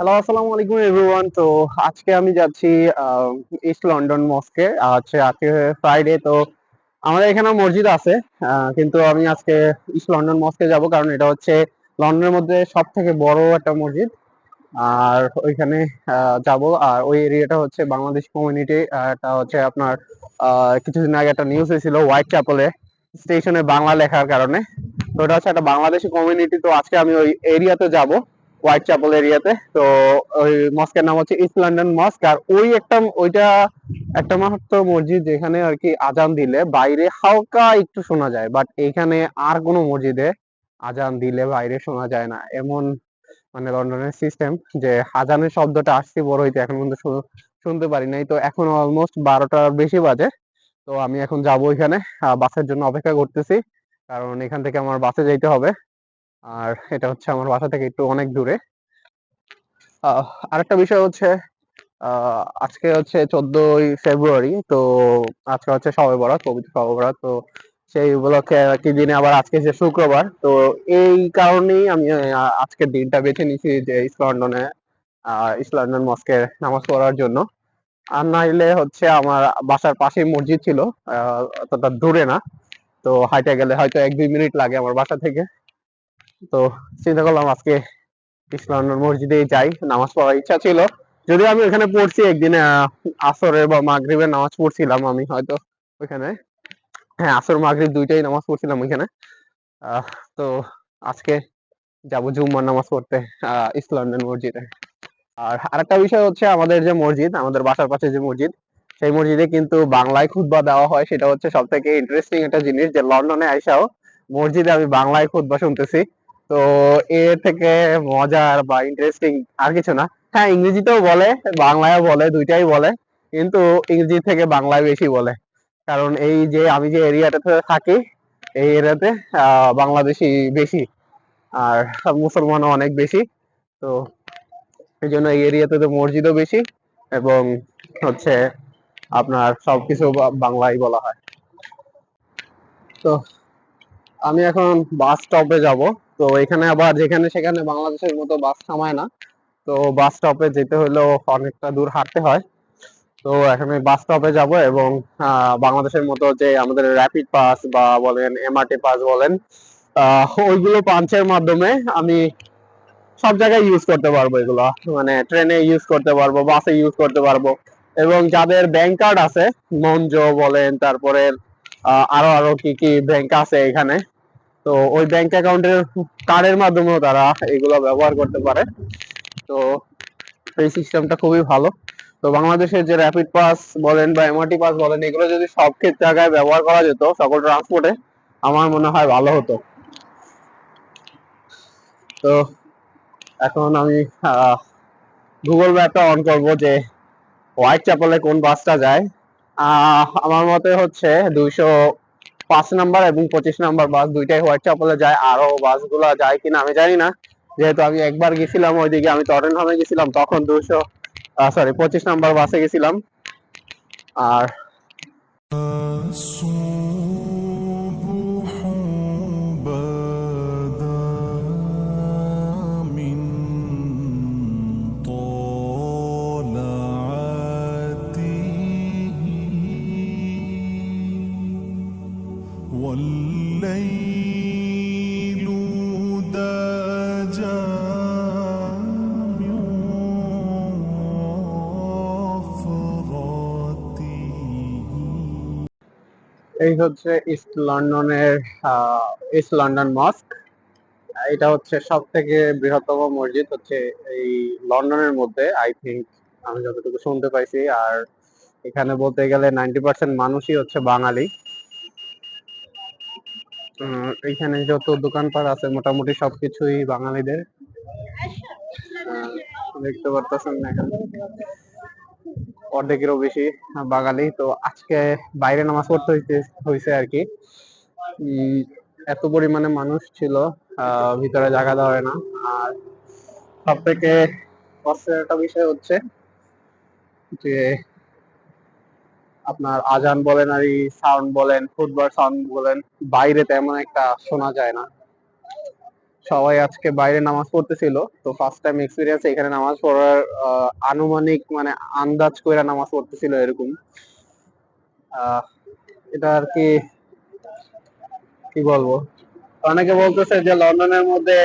Hello আসসালামু আলাইকুম everyone তো আজকে আমি যাচ্ছি ইস্ট লন্ডন মস্কে আজকে আজকে ফ্রাইডে তো আমাদের এখানে মসজিদ আছে কিন্তু আমি আজকে ইস্ট লন্ডন মস্কে যাব কারণ এটা হচ্ছে লন্ডনের মধ্যে সব থেকে বড় একটা মসজিদ। আর ওইখানে যাব। আর ওই এরিয়াটা হচ্ছে বাংলাদেশ কমিউনিটি এটা হচ্ছে আপনার কিছুদিন আগে একটা নিউজ হয়েছিল হোয়াইট চ্যাপেলে স্টেশনে বাংলা লেখার কারণে। তো এটা হচ্ছে একটা বাংলাদেশি কমিউনিটি তো আজকে আমি ওই এরিয়াতে যাব। হোয়াইট চ্যাপেল এরিয়াতে। তো ওই মস্কের নাম হচ্ছে ইস্ট লন্ডন মস্ক আর ওই একটা, ওইটা একটা মাত্র মসজিদ যেখানে আর কি আজান দিলে বাইরে হালকা একটু শোনা যায় বাট এখানে আর কোনো মসজিদে আজান দিলে বাইরে শোনা যায় না। এমন মানে লন্ডনের সিস্টেম যে আজানের শব্দটা আসছে বড় হইতে এখন পর্যন্ত শুনতে পারি নাই। তো এখন অলমোস্ট বারোটার বেশি বাজে। তো আমি এখন যাব ওইখানে বাসের জন্য অপেক্ষা করতেছি। কারণ এখান থেকে আমার বাসে যাইতে হবে। আর এটা হচ্ছে আমার বাসা থেকে একটু অনেক দূরে। আরেকটা বিষয় হচ্ছে আজকে হচ্ছে চোদ্দই ফেব্রুয়ারি, তো আজকে হচ্ছে সবে বরাত, পবিত্র সবে বরাত, তো সেই উপলক্ষে কি দিনে আবার আজকে যে শুক্রবার, তো এই কারণেই আমি আজকের দিনটা বেছে নিয়েছি যে ইস্ট লন্ডনে ইস্ট লন্ডন মস্কের নামাজ পড়ার জন্য। আর নাইলে হচ্ছে আমার বাসার পাশেই মসজিদ ছিল অতটা দূরে না, তো হাইটে গেলে হয়তো এক দুই মিনিট লাগে আমার বাসা থেকে। তো চিন্তা করলাম আজকে ইস্ট লন্ডন মসজিদেই যাই, নামাজ পড়ার ইচ্ছা ছিল। যদিও আমি ওখানে পড়ছি, একদিন আসরের বা মাগরিবের নামাজ পড়ছিলাম আমি হয়তো ওইখানে হ্যাঁ আসর, মাগরিব দুইটাই নামাজ পড়ছিলাম ওইখানে। তো আজকে যাব জুম্মার নামাজ পড়তে লন্ডন মসজিদে। আর আরেকটা বিষয় হচ্ছে আমাদের যে মসজিদ, আমাদের বাসার পাশে যে মসজিদ, সেই মসজিদে কিন্তু বাংলায় খুতবা দেওয়া হয়। সেটা হচ্ছে সব থেকে ইন্টারেস্টিং একটা জিনিস যে লন্ডনে আইসাও মসজিদে আমি বাংলায় খুতবা শুনতেছি। তো এর থেকে মজার বা ইন্টারেস্টিং আর কিছু না। হ্যাঁ ইংরেজিতেও বলে, বাংলায়ও বলে, দুইটাই বলে, কিন্তু ইংরেজি থেকে বাংলায় বেশি বলে। কারণ এই যে আমি যে এরিয়াটাতে থাকি, এই এরিয়াতে বাংলাদেশি বেশি, আর মুসলমানও অনেক বেশি। তো এই জন্য এই এরিয়াতে তো মসজিদও বেশি এবং হচ্ছে আপনার সবকিছু বাংলায় বলা হয়। তো আমি এখন বাস স্টপে যাব। তো এখানে আবার যেখানে সেখানে বাংলাদেশের মতো বাস থামায় না। তো বাস স্টপে যেতে হলেও অনেকটা দূর হাঁটতে হয়। তো এখানে বাস স্টপে যাব এবং বাংলাদেশের মতো যে আমাদের র্যাপিড পাস বা বলেন এমআরটি পাস বলেন ওইগুলো পাঞ্চের মাধ্যমে আমি সব জায়গায় ইউজ করতে পারব এগুলো। মানে ট্রেনে ইউজ করতে পারব, বাসে ইউজ করতে পারব। এবং যাদের ব্যাংক কার্ড আছে, মঞ্জো বলেন, তারপরে আরও আরও কি কি ব্যাংক আছে এখানে তো ওই ব্যাংক অ্যাকাউন্টের কার্ডের মাধ্যমেও তারা এগুলো ব্যবহার করতে পারে। তো এই সিস্টেমটা খুবই ভালো। তো বাংলাদেশের যে র্যাপিড পাস বলেন বা এমআরটি পাস বলেন, এগুলো যদি সব ক্ষেত্রে জায়গায় ব্যবহার করা যেত, সকল ট্রান্সপোর্টে আমার মনে হয় ভালো হতো। তো এখন আমি গুগল ম্যাপটা অন করব যে হোয়াইট চ্যাপেলে কোন বাসটা যায়। আমার মতে হচ্ছে দুইশো পাঁচ নাম্বার এবং পঁচিশ নাম্বার বাস দুইটাই হোয়াইট চ্যাপেলে যায়। আরও বাসগুলো যায় কিনা আমি জানি না। যেহেতু আমি একবার গেছিলাম, ওইদিকে আমি টরেনহামে গেছিলাম, তখন দুশো সরি পঁচিশ নাম্বার বাসে গেছিলাম। আর والليل دجى من وفرته এই হচ্ছে ইস্ট লন্ডনের আহ, ইস্ট লন্ডন মস্ক এটা হচ্ছে সব থেকে বৃহত্তম মসজিদ হচ্ছে এই লন্ডনের মধ্যে আই থিংক আমি যতটুকু শুনতে পাইছি আর এখানে বলতে গেলে নাইনটি পার্সেন্ট মানুষই হচ্ছে বাঙালি উম, এইখানে যত দোকানপাট আছে মোটামুটি সবকিছুই বাঙালিদের। দেখতে পারতেছেন এখানে। অর্ধেকেরও বেশি বাঙালি। তো আজকে বাইরে নামাজ পড়তে হয়েছে আর কি। এত পরিমাণে মানুষ ছিল ভিতরে জায়গা দেওয়া হয় না। আর সব থেকে কষ্টের একটা বিষয় হচ্ছে যে আপনার আজান বলেন আর সাউন্ড বলেন ফুটবল সাউন্ড বলেন, বাইরে তেমন একটা শোনা যায় না। সবাই আজকে বাইরে নামাজ পড়তেছিল, তো ফার্স্ট টাইম এক্সপিরিয়েন্স এখানে নামাজ পড়ার আনুমানিক মানে আন্দাজ কইরা নামাজ পড়তেছিল এরকম। এটা আর কি কি বলব? অনেকে বলতেছে যে লন্ডনের মধ্যে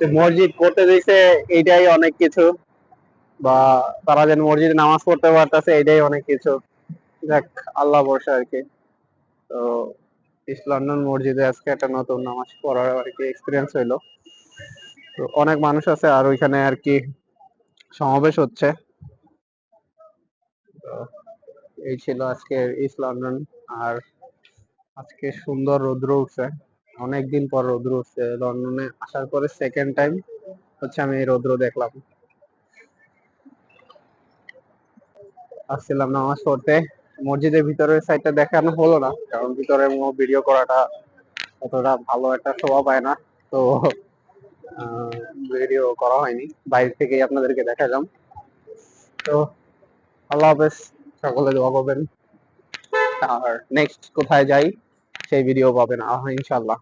মসজিদ করতে দিয়েছে এইটাই অনেক কিছু, বা তারা যেন মসজিদে নামাজ পড়তে পারতেছে এটাই অনেক কিছু। দেখ, আল্লাহ বর্ষা আর কি। তো ইস্ট মসজিদে আজকে একটা নতুন নামাজ পড়ার আর কি এক্সপিরিয়েন্স হইল। তো, অনেক মানুষ আছে আর ওইখানে আর কি সমাবেশ হচ্ছে। এই ছিল আজকে ইস্ট লন্ডন আর আজকে সুন্দর রৌদ্র উঠছে। অনেকদিন পর রৌদ্র উঠছে। লন্ডনে আসার পরে সেকেন্ড টাইম হচ্ছে আমি এই রৌদ্র দেখলাম। আসছিলাম নামাজ পড়তে। মসজিদের ভিতরের সাইডটা দেখানো হলো না, কারণ ভিতরে ভিডিও করাটা অতটা ভালো একটা শোভা পায় না। তো ভিডিও করা হয়নি। বাইরে থেকেই আপনাদেরকে দেখালাম। তো, আল্লাহ হাফেজ, সকলে দোয়া করবেন। আর নেক্সট কোথায় যাই, সেই ভিডিও পাবেন। আহ ইনশাল্লাহ